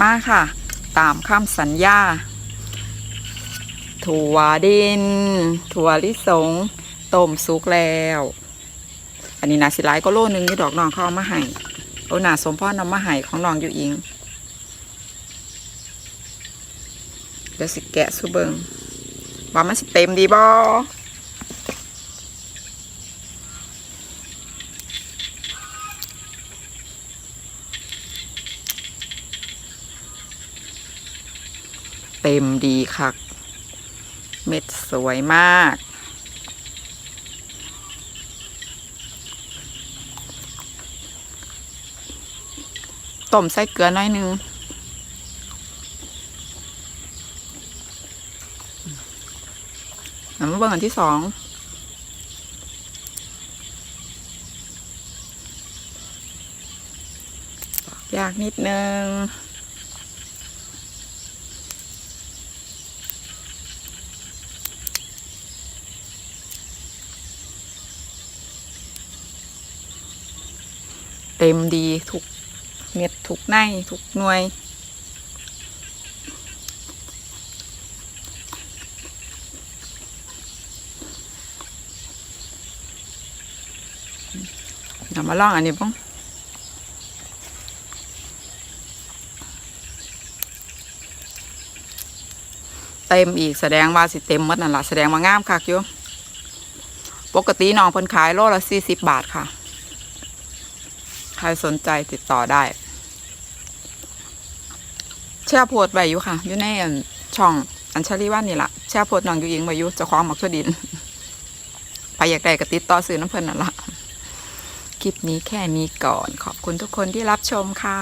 มาค่ะ ตามคำสัญญา ถั่วดิน ถั่วลิสงต้มสุกแล้ว อันนี้นาสิไลายก็โลนึงนี่ดอกน้องเขาเอามาให้โอ้นาสมพ่อนำมาให้ของน้องอยู่อิงเดี๋ยวสิแกะสุเบิงว่ามันสิเต็มดีบ่ เต็มดีค่ะ เม็ดสวยมาก ต้มใส่เกลือน้อยนึงน้ำมาเบิ่งอันที่สองยากนิดนึง เต็มดีทุกเม็ดทุกในทุกหน่วยเดี๋ยวมาลองอันนี้บ้างเต็มอีกแสดงว่าสิเต็มหมดนั่นแหละแสดงว่างามคักอยู่ปกติน้องเพิ่นขายโลละสี่สิบบาทค่ะ ใครสนใจติดต่อได้ แช่โพดใบอยู่ค่ะ อยู่ในช่องอัญชลีว่านี่ละแช่โพดน้องอยู่ยิงใบอยู่จะคล้าของหมอกทั่วดิน ไปอยากได้ก็ติดต่อซื้อน้ำเพิ่นนั่นละคลิปนี้แค่นี้ก่อน ขอบคุณทุกคนที่รับชมค่ะ